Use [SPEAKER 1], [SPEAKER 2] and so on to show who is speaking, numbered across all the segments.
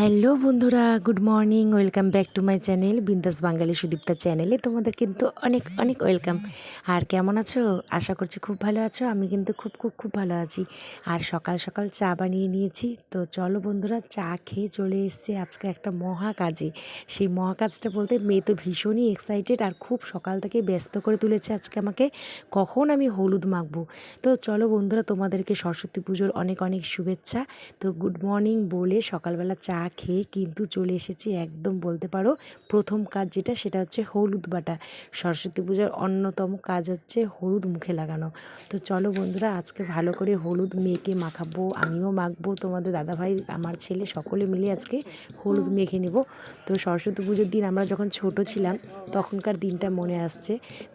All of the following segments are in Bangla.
[SPEAKER 1] হ্যালো বন্ধুরা, good morning, welcome back to my channel Bindas Bangali Sudipta চ্যানেলে তোমাদের কিন্তু অনেক অনেক ওয়েলকাম। আর কেমন আছো? আশা করছি খুব ভালো আছো, আমি কিন্তু খুব খুব খুব ভালো আছি। আর সকাল সকাল চা বানিয়ে নিয়েছি। তো চলো বন্ধুরা, চা খেয়ে চলে এসছে আজকে একটা মহা কাজে সেই মহা কাজটা বলতে মেয়ে তো ভীষণই এক্সাইটেড আর খুব সকাল থেকে ব্যস্ত করে তুলেছে আজকে আমাকে। কখন আমি হলুদ মাখবো? তো চলো বন্ধুরা, তোমাদেরকে সরস্বতী পুজোর অনেক অনেক শুভেচ্ছা। তো গুড মর্নিং বলে সকালবেলা চা খেয়ে কিন্তু চলে এসেছি, একদম বলতে পারো প্রথম কাজ যেটা সেটা হচ্ছে হলুদ বাটা। সরস্বতী পূজার অন্যতম কাজ হচ্ছে হলুদ মুখে লাগানো। তো চলো বন্ধুরা, আজকে ভালো করে হলুদ মেখে মাখাবো, আমিও মাখবো, তোমাদের দাদাভাই, আমার ছেলে সকলে মিলে আজকে হলুদ মেখে নেব। তো সরস্বতী পুজোর দিন আমরা যখন ছোট ছিলাম, তখনকার দিনটা মনে আসছে।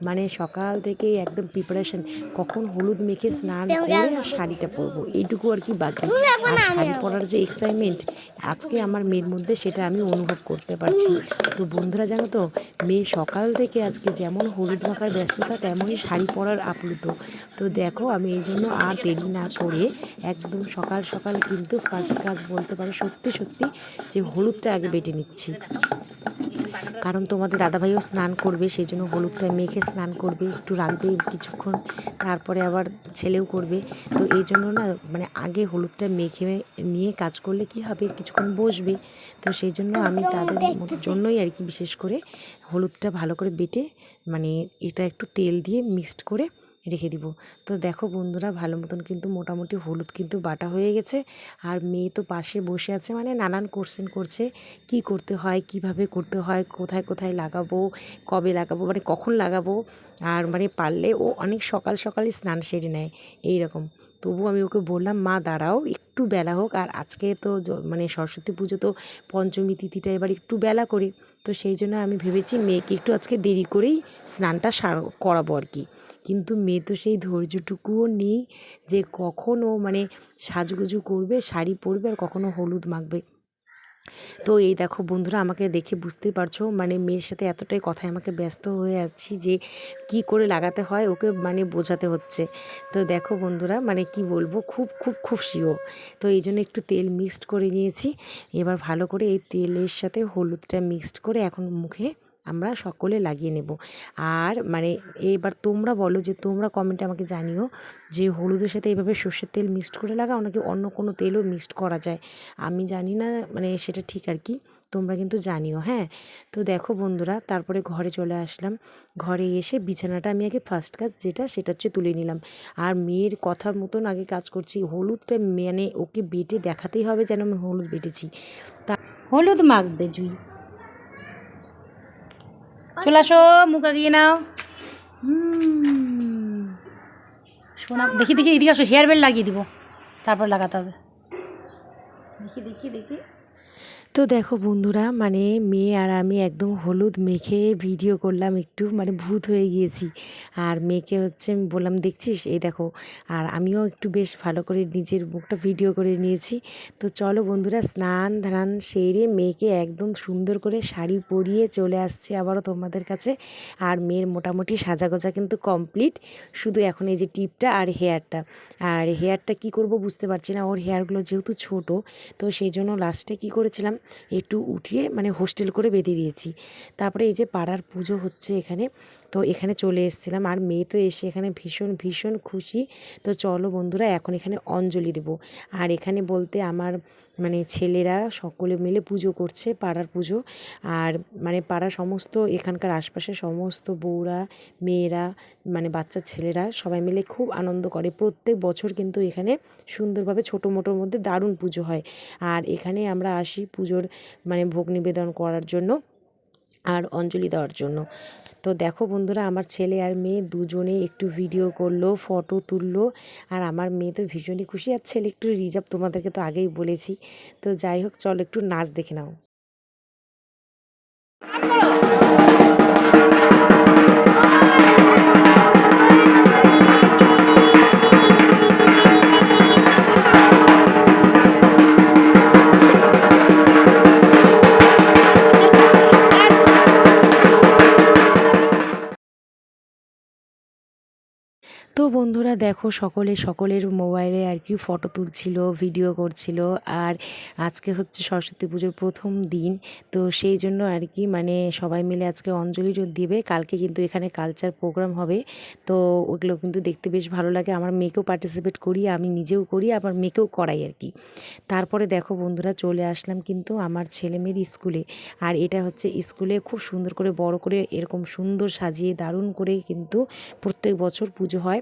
[SPEAKER 1] মানে সকাল থেকে একদম প্রিপারেশন কখন হলুদ মেখে স্নান করে শাড়িটা পরবো, এইটুকু আর কি বাকি। আর শাড়ি পরার যে এক্সাইটমেন্ট আজকে আমার মেয়ের মধ্যে সেটা আমি অনুভব করতে পারছি। তো বন্ধুরা জানো তো, মেয়ে সকাল থেকে আজকে যেমন হলুদ মাখার ব্যস্ততা, তেমনই শাড়ি পরার আপ্লুত। তো দেখো, আমি এই জন্য আর দেরি না করে একদম সকাল সকাল কিন্তু ফার্স্ট কাজ বলতে পারো সত্যি সত্যি যে হলুদটা আগে বেটে নিচ্ছি। কারণ তোমাদের দাদাভাইও স্নান করবে সেই জন্য হলুদটা মেখে স্নান করবে, একটু রাখবে কিছুক্ষণ, তারপরে আবার ছেলেও করবে। তো এই জন্য না মানে আগে হলুদটা মেখে নিয়ে কাজ করলে কি হবে, কিছুক্ষণ বসবে। তো সেই জন্য আমি তাদের জন্যই আর কি বিশেষ করে হলুদটা ভালো করে বেটে মানে এটা একটু তেল দিয়ে মিক্সড করে রেখে দিব। তো দেখো বন্ধুরা, ভালো মতন কিন্তু মোটামুটি হলুদ কিন্তু বাটা হয়ে গেছে। আর মেয়ে তো পাশে বসে আছে মানে নানান কোশ্চেন করছে, কি করতে হয়, কীভাবে করতে হয়, কোথায় কোথায় লাগাবো, কবে লাগাবো মানে কখন লাগাবো, আর মানে পারলে ও অনেক সকাল সকালই স্নান সেরে নেয় এই রকম তবু আমি ওকে বললাম, মা, দাঁড়াও, একটু বেলা হোক, আর আজকে তো মানে সরস্বতী পুজো তো পঞ্চমী তিথিটা, এবার একটু বেলা করে। তো সেই জন্য আমি ভেবেছি মেয়েকে একটু আজকে দেরি করেই স্নানটা সার, করাবো আর কি। কিন্তু মেয়ে তো সেই ধৈর্যটুকুও নেই যে কখনও মানে সাজগুজু করবে, শাড়ি পরবে আর কখনও হলুদ মাখবে। তো এই দেখো বন্ধুরা, আমাকে দেখে বুঝতেই পারছ মানে মেয়ের সাথে এতটাই কথায় আমাকে ব্যস্ত হয়ে আছি যে কি করে লাগাতে হয়, ওকে মানে বোঝাতে হচ্ছে। তো দেখো বন্ধুরা মানে কি বলব, খুব খুব খুব শিও তো এই জন্য একটু তেল মিক্সড করে নিয়েছি। এবার ভালো করে এই তেলের সাথে হলুদটা মিক্সড করে এখন মুখে আমরা সকলে লাগিয়ে নেব। আর মানে এবার তোমরা বলো যে তোমরা কমেন্টে আমাকে জানিও যে হলুদের সাথে এইভাবে সর্ষের তেল মিক্সড করে লাগাও নাকি অন্য কোনো তেলও মিক্সড করা যায়? আমি জানি না মানে সেটা ঠিক আর কি, তোমরা কিন্তু জানিও হ্যাঁ? তো দেখো বন্ধুরা, তারপরে ঘরে চলে আসলাম। ঘরে এসে বিছানাটা আমি আগে ফার্স্ট কাজ যেটা, সেটা হচ্ছে তুলে নিলাম। আর মেয়ের কথার মতন আগে কাজ করছি। হলুদটা মানে ওকে বেটে দেখাতেই হবে যেন আমি হলুদ বেটেছি। তা হলুদ মাখবে জুই। চলে আসো, মুখ আগিয়ে নাও। সোনা দেখি দেখি, এদিকে আসো, হেয়ার বেল্ট লাগিয়ে দিব। তারপর লাগাতে হবে। দেখি দেখি দেখি। তো দেখো বন্ধুরা মানে মেয়ে আর আমি একদম হলুদ মেখে ভিডিও করলাম একটু মানে ভূত হয়ে গিয়েছি। আর মেয়েকে হচ্ছে আমি বললাম, দেখছিস? এই দেখো। আর আমিও একটু বেশ ভালো করে নিজের মুখটা ভিডিও করে নিয়েছি। তো চলো বন্ধুরা, স্নান ধান সেরে মেয়েকে একদম সুন্দর করে শাড়ি পরিয়ে চলে আসছে আবারও তোমাদের কাছে। আর মেয়ের মোটামুটি সাজাগোজা কিন্তু কমপ্লিট শুধু এখন এই যে টিপটা আর হেয়ারটা আর হেয়ারটা কি করব বুঝতে পারছি না, ওর হেয়ারগুলো যেহেতু ছোট, তো সেই জন্য লাস্টে কি করেছিলাম, একটু উঠিয়ে মানে হোস্টেল করে বেঁধে দিয়েছি। তারপরে এই যে পাড়ার পুজো হচ্ছে এখানে, তো এখানে চলে এসেছিলাম। আর মেয়ে তো এসে এখানে ভীষণ ভীষণ খুশি। তো চলো বন্ধুরা, এখন এখানে অঞ্জলি দেব। আর এখানে বলতে আমার মানে ছেলেরা সকলে মিলে পুজো করছে, পাড়ার পুজো। আর মানে পাড়া সমস্ত, এখানকার আশপাশে সমস্ত বউরা, মেয়েরা মানে বাচ্চা ছেলেরা সবাই মিলে খুব আনন্দ করে। প্রত্যেক বছর কিন্তু এখানে সুন্দরভাবে ছোটো মোটোর মধ্যে দারুণ পুজো হয়। আর এখানে আমরা আসি পুজোর মানে ভোগ নিবেদন করার জন্য। আর অঞ্জলি দেওয়ার জন্য। তো দেখো বন্ধুরা, আমার ছেলে আর মেয়ে দুজনে একটু ভিডিও করল ফটো তুললো, আর আমার মেয়ে তো ভীষণই খুশি। আর ছেলে একটু রিজার্ভ তোমাদেরকে তো আগেই বলেছি। তো যাই হোক, চলো একটু নাচ দেখে নাও। তো বন্ধুরা দেখো সকলে, সকলের মোবাইলে আর কি ফটো তুলছিল, ভিডিও করছিল। আর আজকে হচ্ছে সরস্বতী পুজোর প্রথম দিন, তো সেই জন্য আর কি মানে সবাই মিলে আজকে অঞ্জলি দিবে। কালকে কিন্তু এখানে কালচার প্রোগ্রাম হবে, তো ওগুলো কিন্তু দেখতে বেশ ভালো লাগে। আমার মেয়েকেও পার্টিসিপেট করি, আমি নিজেও করি, আবার মেয়েকেও করাই আর কি। তারপরে দেখো বন্ধুরা চলে আসলাম কিন্তু আমার ছেলে মেয়ের স্কুলে। আর এটা হচ্ছে স্কুলে খুব সুন্দর করে, বড় করে, এরকম সুন্দর সাজিয়ে, দারুণ করে কিন্তু প্রত্যেক বছর পুজো হয়।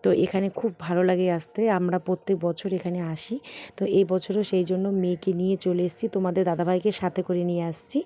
[SPEAKER 1] তো এখানে খুব ভালো লাগে আসতে। আমরা প্রত্যেক বছর এখানে আসি। তো এই বছরও সেই জন্য মেয়েকে নিয়ে চলে এসেছি। তোমাদের দাদাভাইকে সাথে করে নিয়ে আসছি।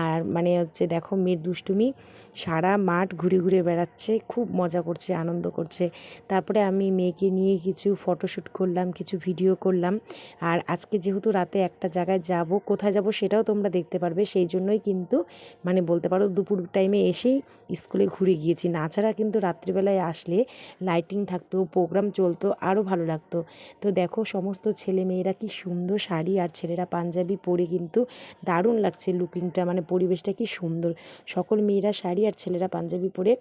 [SPEAKER 1] আর মানে হচ্ছে দেখো মেয়ের দুষ্টুমি সারা মাঠ ঘুরে ঘুরে বেড়াচ্ছে। খুব মজা করছে, আনন্দ করছে। তারপরে আমি মেয়েকে নিয়ে কিছু ফটোশ্যুট করলাম, কিছু ভিডিও করলাম। আর আজকে যেহেতু রাতে একটা জায়গায় যাব, কোথায় যাব সেটাও তোমরা দেখতে পারবে। সেই জন্যই কিন্তু মানে বলতে পারো দুপুর টাইমে এসেই স্কুলে ঘুরে গিয়েছি। না ছাড়া কিন্তু রাত্রিবেলায় আসলে লাইটিং থাকতো প্রোগ্রাম চলতো আরও ভালো লাগতো। তো দেখো সমস্ত ছেলে মেয়েরা কি সুন্দর শাড়ি আর ছেলেরা পাঞ্জাবি পরে কিন্তু দারুণ লাগছে লুকিংটা মানে পরিবেশটা কি সুন্দর। সকল মেয়েরা শাড়ি আর ছেলেরা পাঞ্জাবি পরে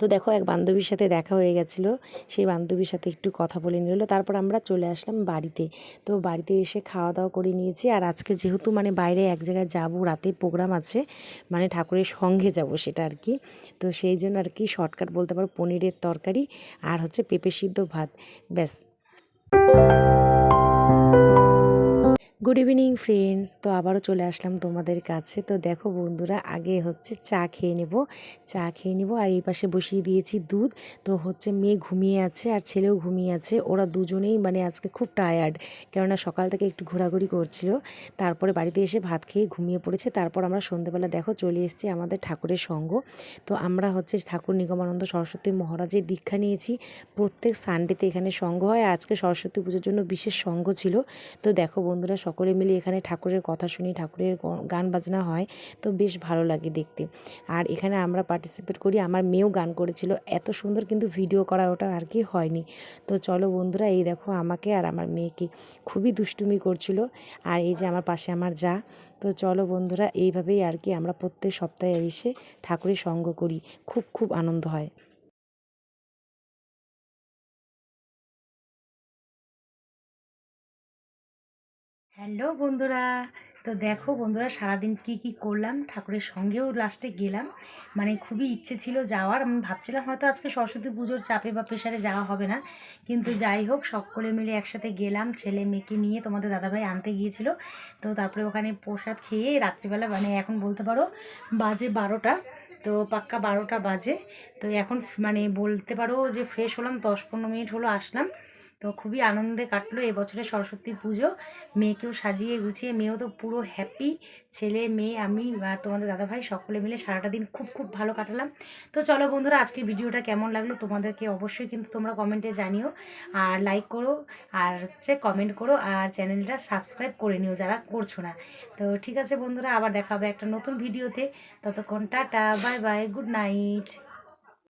[SPEAKER 1] তো দেখো এক বান্ধবীর সাথে দেখা হয়ে গেছিল। সেই বান্ধবীর সাথে একটু কথা বলে নিল। তারপর আমরা চলে আসলাম বাড়িতে। তো বাড়িতে এসে খাওয়া দাওয়া করে নিয়েছি। আর আজকে যেহেতু মানে বাইরে এক জায়গায় যাব, রাতে প্রোগ্রাম আছে মানে ঠাকুরের সঙ্গে যাব সেটা আর কি। তো সেই জন্য আর কি শর্টকাট বলতে পারো, পনিরের তরকারি আর হচ্ছে পেঁপে সিদ্ধ ভাত, ব্যাস। গুড ইভিনিং ফ্রেন্ডস তো আবারও চলে আসলাম তোমাদের কাছে। তো দেখো বন্ধুরা, আগে হচ্ছে চা খেয়ে নেব। চা খেয়ে নেব আর এই পাশে বসিয়ে দিয়েছি দুধ। তো হচ্ছে মেয়ে ঘুমিয়ে আছে আর ছেলেও ঘুমিয়ে আছে। ওরা দুজনেই মানে আজকে খুব টায়ার্ড কেননা সকাল থেকে একটু ঘোরাঘুরি করছিল। তারপরে বাড়িতে এসে ভাত খেয়ে ঘুমিয়ে পড়েছে। তারপর আমরা সন্ধ্যেবেলা দেখো চলে এসেছি আমাদের ঠাকুরের সঙ্গ। তো আমরা হচ্ছে ঠাকুর নিগমানন্দ সরস্বতী মহারাজের দীক্ষা নিয়েছি। প্রত্যেক সানডেতে এখানে সঙ্গ হয়। আজকে সরস্বতী পুজোর জন্য বিশেষ সঙ্গ ছিল। তো দেখো বন্ধুরা সকলে মিলে এখানে ঠাকুরের কথা শুনি, ঠাকুরের গান বাজনা হয়, তো বেশ ভালো লাগে দেখতে। আর এখানে আমরা পার্টিসিপেট করি, আমার মেয়েও গান করেছিল, এত সুন্দর কিন্তু ভিডিও করা ওটা আর কি হয়নি। তো চলো বন্ধুরা, এই দেখো আমাকে আর আমার মেয়েকে খুবই দুষ্টুমি করছিল, আর এই যে আমার পাশে আমার যা। তো চলো বন্ধুরা, এইভাবেই আর কি আমরা প্রত্যেক সপ্তাহে এসে ঠাকুরের সঙ্গ করি, খুব খুব আনন্দ হয়। হ্যালো বন্ধুরা, তো দেখো বন্ধুরা, সারাদিন কি কি করলাম, ঠাকুরের সঙ্গেও লাস্টে গেলাম। মানে খুবই ইচ্ছে ছিল যাওয়ার, আমি ভাবছিলাম হয়তো আজকে সরস্বতী পুজোর চাপে বা প্রেশারে যাওয়া হবে না। কিন্তু যাই হোক, সকলে মিলে একসাথে গেলাম, ছেলে মেয়েকে নিয়ে তোমাদের দাদাভাই আনতে গিয়েছিল। তো তারপরে ওখানে প্রসাদ খেয়ে রাত্রিবেলা মানে এখন বলতে পারো বাজে বারোটা, তো পাক্কা বারোটা বাজে। তো এখন মানে বলতে পারো যে ফ্রেশ হলাম, দশ পনেরো মিনিট হলো আসলাম। তো খুবই আনন্দে কাটলো। এবছরে সরস্বতী পুজো। মেয়েকেও সাজিয়ে গুছিয়ে, মেয়েও তো পুরো হ্যাপি ছেলে, মেয়ে, আমি আর তোমাদের দাদাভাই সকলে মিলে সারাটা দিন খুব খুব ভালো কাটালাম। তো চলো বন্ধুরা, আজকের ভিডিওটা কেমন লাগল তোমাদেরকে অবশ্যই কিন্তু তোমরা কমেন্টে জানিও। আর লাইক করো, আর হচ্ছে কমেন্ট করো, আর চ্যানেলটা সাবস্ক্রাইব করে নিও যারা করছ না। তো ঠিক আছে বন্ধুরা, আবার দেখা হবে একটা নতুন ভিডিওতে। ততক্ষণ tata bye bye good night